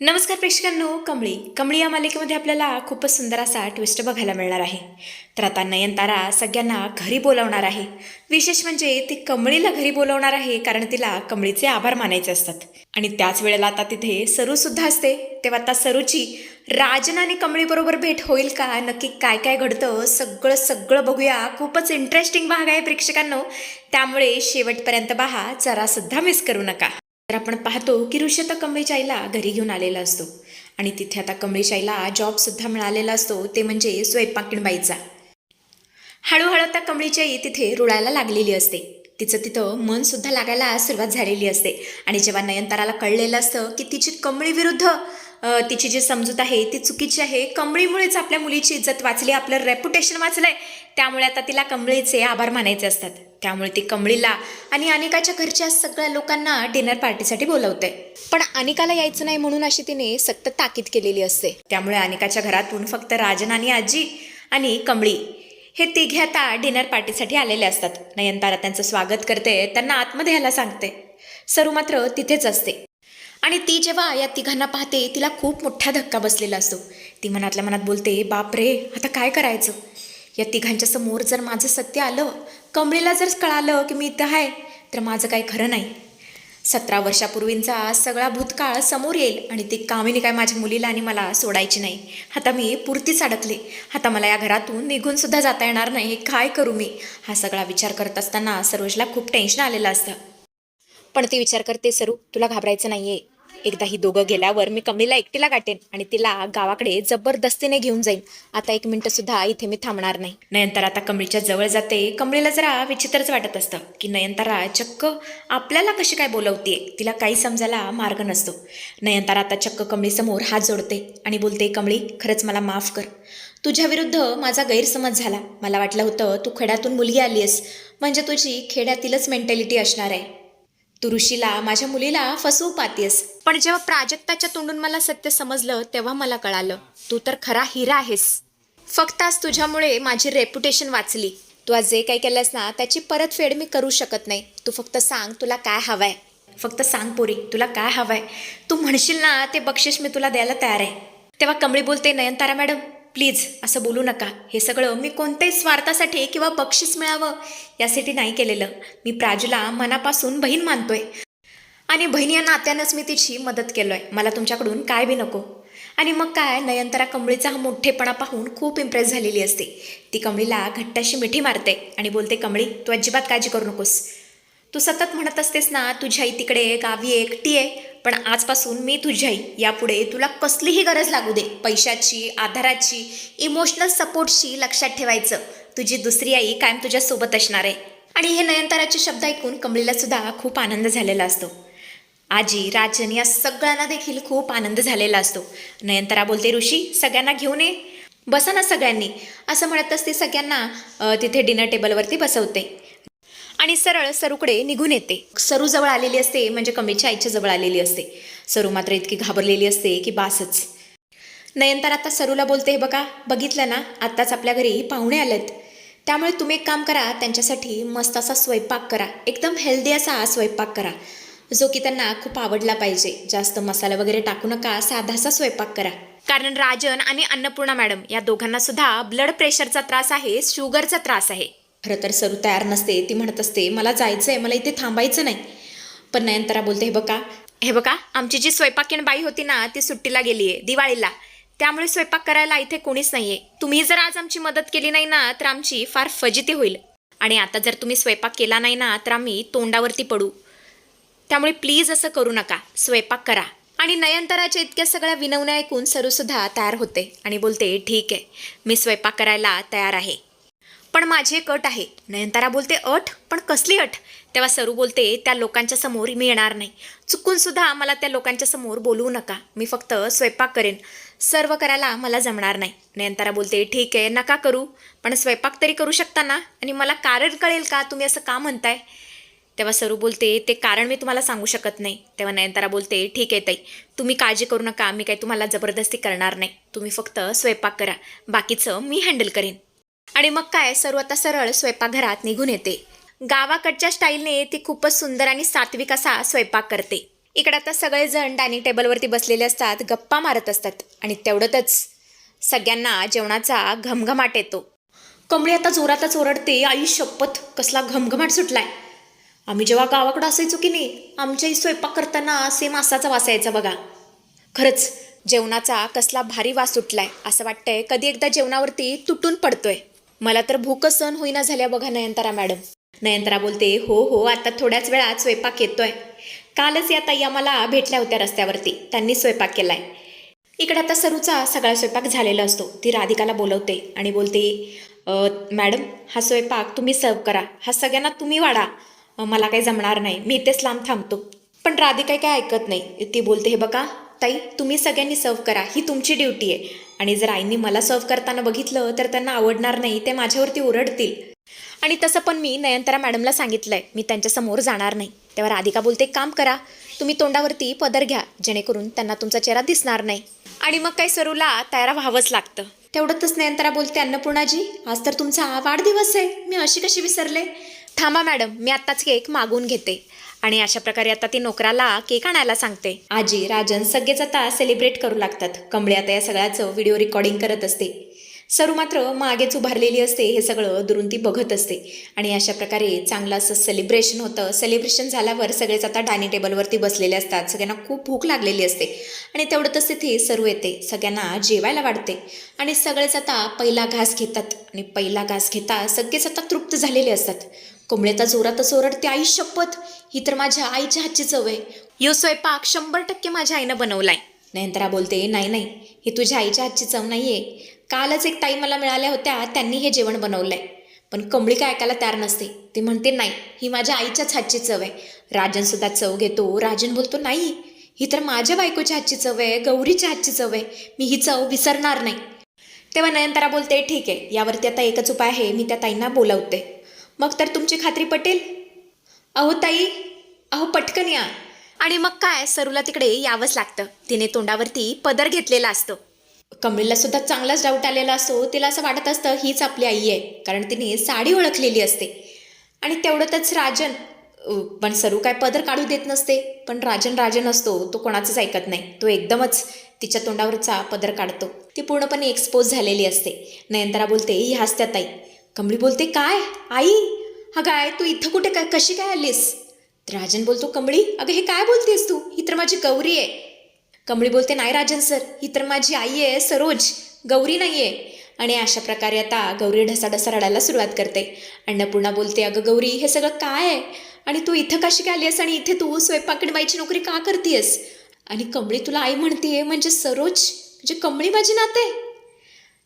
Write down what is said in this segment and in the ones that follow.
नमस्कार प्रेक्षकांनो कमळी. कमळी या मालिकेमध्ये आपल्याला खूपच सुंदर असा ट्विस्ट बघायला मिळणार आहे. तर आता नयनतारा सगळ्यांना घरी बोलावणार आहे. विशेष म्हणजे ती कमळीला घरी बोलावणार आहे कारण तिला कमळीचे आभार मानायचे असतात. आणि त्याच वेळेला आता तिथे सरू सुद्धा असते. तेव्हा आता सरूची राजन आणि कमळीबरोबर भेट होईल का? नक्की काय काय घडतं? सगळं सगळं बघूया. खूपच इंटरेस्टिंग भाग आहे प्रेक्षकांनो. त्यामुळे शेवटपर्यंत पहा. जरासुद्धा मिस करू नका. तर आपण पाहतो की ऋषी आता कमळीच्या आईला घरी घेऊन आलेला असतो. आणि तिथे आता कमळीच्या आईला जॉबसुद्धा मिळालेला असतो ते म्हणजे स्वयंपाकीण बाईचा हळूहळू आता कमळीची आई तिथे रुळायला लागलेली असते. तिचं तिथं मनसुद्धा लागायला सुरुवात झालेली असते. आणि जेव्हा नयनताराला कळलेलं असतं की तिची कमळी विरुद्ध तिची जी समजूत आहे ती चुकीची आहे कमळीमुळेच आपल्या मुलीची इज्जत वाचली आपलं रेप्युटेशन आहे त्यामुळे आता तिला कमळीचे आभार मानायचे असतात. त्यामुळे ती कमळीला आणि अनिकाच्या घरच्या सगळ्या लोकांना डिनर पार्टीसाठी बोलवते. पण अनिकाला यायचं नाही म्हणून अशी तिने सक्त ताकीद केलेली असते. त्यामुळे अनिकाच्या घरातून फक्त राजन आणि आजी आणि कमळी हे तिघे आता डिनर पार्टीसाठी आलेले असतात. नयनतारा त्यांचं स्वागत करते त्यांना आतमध्ये यायला सांगते. सरू मात्र तिथेच असते. आणि ती जेव्हा या तिघांना पाहते तिला खूप मोठा धक्का बसलेला असतो. ती मनातल्या मनात बोलते बाप रे आता काय करायचं? या तिघांच्या समोर जर माझं सत्य आलं कमळीला जर कळालं की मी इथं आहे तर माझं काही खरं नाही. सतरा वर्षापूर्वींचा सगळा भूतकाळ समोर येईल आणि ती कामिनी काय माझ्या मुलीला आणि मला सोडायची नाही. आता मी पुरतीच अडकले. आता मला या घरातून निघूनसुद्धा जाता येणार नाही. काय करू मी? हा सगळा विचार करत असताना सरोजला खूप टेन्शन आलेलं असतं. पण ती विचार करते सरू तुला घाबरायचं नाही आहे एकदा ही दोघं गेल्यावर मी कमळीला एकटीला गाठेन आणि तिला गावाकडे जबरदस्तीने घेऊन जाईन. आता एक मिनटं सुद्धा इथे मी थांबणार नाही. नयनतारा आता कमळीच्या जवळ जाते. कमळीला जरा विचित्रच वाटत असतं की नयनतारा चक्क आपल्याला कशी काय बोलवते तिला काही समजायला मार्ग नसतो. नयनतारा आता चक्क कमळीसमोर हात जोडते आणि बोलते कमळी खरंच मला माफ कर. तुझ्या विरुद्ध माझा गैरसमज झाला. मला वाटलं होतं तू खेड्यातून मुलगी आलीस म्हणजे तुझी खेड्यातीलच मेंटॅलिटी असणार आहे. तू ऋषीला माझ्या मुलीला फसवू पाहतेस पण जेव्हा प्राजक्ताच्या तोंडून मला सत्य समजलं तेव्हा मला कळालं तू तर खरा हिरा आहेस. फक्त आज तुझ्यामुळे माझी रेप्युटेशन वाचली. तू आज जे काही केलंस ना त्याची परतफेड मी करू शकत नाही. तू फक्त सांग तुला काय हवंय. फक्त सांग पोरी तुला काय हवंय. तू म्हणशील ना ते बक्षीस मी तुला द्यायला तयार आहे. तेव्हा कमळी बोलते नयनतारा मॅडम प्लीज असं बोलू नका. हे सगळं मी कोणत्याही स्वार्थासाठी किंवा बक्षीस मिळावं यासाठी नाही केलेलं. मी प्राजूला मनापासून बहीण मानतोय. आणि बहिणी या नात्यानंच मी तिची मदत केलो आहे मला तुमच्याकडून काय बी नको. आणि मग काय नयनतारा कमळीचा हा मोठेपणा पाहून खूप इम्प्रेस झालेली असते. ती कमळीला घट्टाशी मिठी मारते आणि बोलते कमळी तू अजिबात काळजी करू नकोस. तू सतत म्हणत असतेस ना तुझी आई तिकडे गावी एकटी आहे पण आजपासून मी तुझी आई. यापुढे तुला कसलीही गरज लागू दे. पैशाची आधाराची इमोशनल सपोर्टची लक्षात ठेवायचं. तुझी दुसरी आई कायम तुझ्यासोबत असणार आहे. आणि हे नयनताराचे शब्द ऐकून कमळीला सुद्धा खूप आनंद झालेला असतो. आजी राजन या सगळ्यांना देखील खूप आनंद झालेला असतो. नयनतारा बोलते ऋषी सगळ्यांना घेऊन ये. बसा ना सगळ्यांनी. असं म्हणतच ती सगळ्यांना तिथे डिनर टेबलवरती बसवते. आणि सरळ सरूकडे निघून येते. सरू जवळ आलेली असते म्हणजे कमीच्या आईच्या जवळ आलेली असते. सरू मात्र इतकी घाबरलेली असते की बासच. नयनतार आता सरूला बोलते "हे बघा बघितलं ना आत्ताच आपल्या घरी पाहुणे आलेत. त्यामुळे तुम्ही एक काम करा त्यांच्यासाठी मस्त असा स्वयंपाक करा. एकदम हेल्दी असा स्वयंपाक करा. जो की त्यांना खूप आवडला पाहिजे. जास्त मसाला वगैरे टाकू नका साधासा स्वयंपाक करा. कारण राजन आणि अन्नपूर्णा मॅडम या दोघांना सुद्धा ब्लड प्रेशरचा त्रास आहे शुगरचा त्रास आहे. खरं तर सरू तयार नसते ती म्हणत असते मला जायचं आहे मला इथे थांबायचं नाही. पण नयनतारा बोलते हे बघा. हे बघा आमची जी स्वयंपाकीण बाई होती ना ती सुट्टीला गेली आहे दिवाळीला. त्यामुळे स्वयंपाक करायला इथे कोणीच नाहीये. तुम्ही जर आज आमची मदत केली नाही ना तर आमची फार फजिती होईल. आणि आता जर तुम्ही स्वयंपाक केला नाही ना तर आम्ही तोंडावरती पडू. त्यामुळे प्लीज असं करू नका. स्वयंपाक करा. आणि नयनताराच्या इतक्या सगळ्या विनवण्या ऐकून सरूसुद्धा तयार होते. आणि बोलते ठीक आहे. मी स्वयंपाक करायला तयार आहे. पण माझी एक अट आहे. नयनतारा बोलते अट? पण कसली अट? तेव्हा सरू बोलते त्या लोकांच्या समोर मी येणार नाही. चुकूनसुद्धा मला त्या लोकांच्या समोर बोलवू नका. मी फक्त स्वयंपाक करेन. सर्व करायला मला जमणार नाही. नयनतारा बोलते ठीक आहे. नका करू. पण स्वयंपाक तरी करू शकता ना? आणि मला कारण कळेल का? तुम्ही असं का म्हणताय? तेव्हा सरू बोलते ते कारण मी तुम्हाला सांगू शकत नाही. तेव्हा नयनतारा बोलते ठीक आहे ताई तुम्ही काळजी करू नका मी काही तुम्हाला जबरदस्ती करणार नाही. तुम्ही फक्त स्वयंपाक करा बाकीचं मी हँडल करेन. आणि मग काय सर्व आता सरळ स्वयंपाकघरात निघून येते. गावाकडच्या स्टाईलने ती खूपच सुंदर आणि सात्विक असा स्वयंपाक करते. इकडे आता सगळेजण डायनिंग टेबलवरती बसलेले असतात गप्पा मारत असतात आणि तेवढ्यातच सगळ्यांना जेवणाचा घमघमाट येतो. कमळी आता जोरातच ओरडते आई शपथ कसला घमघमाट सुटलाय. आम्ही जेव्हा गावाकडं असायचो की नाही आमच्याही स्वयंपाक करताना सेम असाचा वास यायचा बघा. खरंच जेवणाचा कसला भारी वास सुटलाय असं वाटतंय कधी एकदा जेवणावरती तुटून पडतोय. मला तर भूक सहन होईना झाल्या बघा नयनतारा मॅडम. नयनतारा बोलते हो हो आता थोड्याच वेळात स्वयंपाक येतोय. कालच या ताई आम्हाला भेटल्या होत्या रस्त्यावरती त्यांनी स्वयंपाक केलाय. इकडे आता सरूचा सगळा स्वयंपाक झालेला असतो. ती राधिकाला बोलवते आणि बोलते मॅडम हा स्वयंपाक तुम्ही सर्व करा हा सगळ्यांना तुम्ही वाढा. मला काही जमणार नाही. मी इथेच लांब थांबतो. पण राधिका काय ऐकत नाही. ती बोलते हे बघा ताई तुम्ही सगळ्यांनी सर्व करा. ही तुमची ड्युटी आहे. आणि जर आईंनी मला सर्व करताना बघितलं तर त्यांना आवडणार नाही. ते माझ्यावरती ओरडतील. आणि तसं पण मी नयनतारा मॅडमला सांगितलंय. मी त्यांच्यासमोर जाणार नाही. तेव्हा राधिका बोलते "एक काम करा. तुम्ही तोंडावरती पदर घ्या. जेणेकरून त्यांना तुमचा चेहरा दिसणार नाही. आणि मग काही सरूला तयारा व्हावंच लागतं. तेवढंच नयनतारा बोलते अन्नपूर्णाजी आज तर तुमचा वाढदिवस आहे. मी अशी कशी विसरले? थांबा मॅडम मी आत्ताच केक मागून घेते. आणि अशा प्रकारे आता ती नोकराला केक आणायला सांगते. आजी राजन सगळेच आता सेलिब्रेट करू लागतात. कमळे आता या सगळ्याचं व्हिडिओ रेकॉर्डिंग करत असते. सरू मात्र मागेच उभारलेली असते हे सगळं दुरून ती बघत असते. आणि अशा प्रकारे चांगलं असं सेलिब्रेशन होतं. सेलिब्रेशन झाल्यावर सगळेच आता डायनिंग टेबलवरती बसलेले असतात. सगळ्यांना खूप भूक लागलेली असते. आणि तेवढंच तिथे सरू येते. सगळ्यांना जेवायला वाढते. आणि सगळेच आता पहिला घास घेतात. आणि पहिला घास घेता सगळेच आता तृप्त झालेले असतात. कोंबड्याचा जोरातच ओरडते आई शपथ. ही तर माझ्या आईच्या हातची चव आहे. यो स्वयंपाक शंभर टक्के माझ्या आईनं बनवलाय. नयनतारा बोलते नाही नाही ही तुझ्या आईच्या हातची चव नाही आहे कालच एक ताई मला मिळाल्या होत्या त्यांनी हे जेवण बनवलंय. पण कमळी काय ऐकायला तयार नसते. ती म्हणते नाही ही माझ्या आईच्याच हातची चव आहे. राजनसुद्धा चव घेतो राजन बोलतो नाही ही तर माझ्या बायकोच्या हातची चव आहे गौरीच्या हातची चव आहे. मी ही चव विसरणार नाही. तेव्हा नयनतारा बोलते ठीक आहे यावरती आता एकच उपाय आहे मी त्या ताईंना बोलवते. मग तर तुमची खात्री पटेल. अहो ताई अहो पटकन या. आणि मग काय सरूला तिकडे यावंच लागतं. तिने तोंडावरती पदर घेतलेला असतो. कमळीला सुद्धा चांगलाच डाऊट आलेला असतो तिला असं वाटत असतं हीच आपली आई आहे कारण तिने साडी ओळखलेली असते. आणि तेवढंच राजन पण सरू काय पदर काढू देत नसते. पण राजन राजन असतो तो कोणाचंच ऐकत नाही. तो एकदमच तिच्या तोंडावरचा पदर काढतो. ती पूर्णपणे एक्सपोज झालेली असते. नयनतारा बोलते ही हसत्या ताई कमळी बोलते काय? आई? हा काय तू इथं कुठे काय कशी काय आलीस? तर राजन बोलतो कमळी अगं हे काय बोलतेस तू? ही तर माझी गौरी आहे. कमळी बोलते नाही राजन सर ही तर माझी आई आहे सरोज. गौरी नाही आहे आणि अशा प्रकारे आता गौरी ढसाढसा रडायला सुरुवात करते. अन्नपूर्णा बोलते अगं गौरी हे सगळं काय आहे? आणि तू इथं कशी काय आलीस? आणि इथे तू स्वयंपाकीण बाईची नोकरी का करतेस आणि कमळी तुला आई म्हणते म्हणजे सरोज म्हणजे कमळी माझी नाते?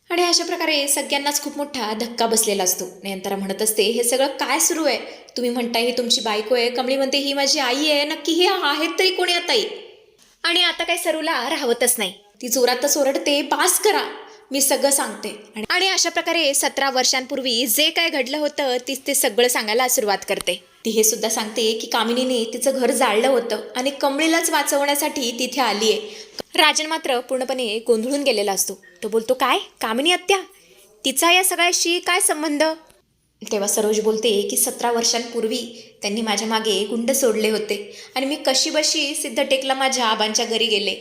आणि अशा प्रकारे सगळ्यांनाच खूप मोठा धक्का बसलेला असतो. नयनतारा म्हणत असते हे सगळं काय सुरू आहे? तुम्ही म्हणताय ही तुमची बायको आहे. कमळी म्हणते ही माझी आई आहे. नक्की हे आहेत तरी कोणी आता आई आणि आता काही सरूला राहवतच नाही. ती जोरातच ओरडते पास करा. मी सगळं सांगते. आणि- आणि अशा प्रकारे सतरा वर्षांपूर्वी जे काय घडलं होतं तीच ते सगळं सांगायला सुरुवात करते. ती हे सुद्धा सांगते की कामिनीने तिचं घर जाळलं होतं आणि कमळीलाच वाचवण्यासाठी तिथे आली आहे राजन मात्र पूर्णपणे गोंधळून गेलेला असतो. तो बोलतो काय? कामिनी आत्या तिचा या सगळ्याशी काय संबंध? तेव्हा सरोज बोलते की सतरा वर्षांपूर्वी त्यांनी माझ्या मागे गुंड सोडले होते आणि मी कशीबशी सिद्धटेकला माझ्या आबांच्या घरी गेले.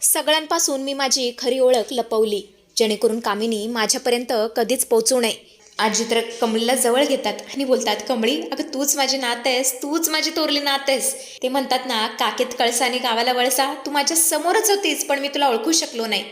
सगळ्यांपासून मी माझी खरी ओळख लपवली जेणेकरून कामिनी माझ्यापर्यंत कधीच पोचू नये. आजी तर कमळीला जवळ घेतात आणि बोलतात कमळी अगं तूच माझी नात आहेस तूच माझी तोरली नात आहेस. ते म्हणतात ना काकेत कळसा आणि गावाला वळसा तू माझ्या समोरच होतीस पण मी तुला ओळखू शकलो नाही.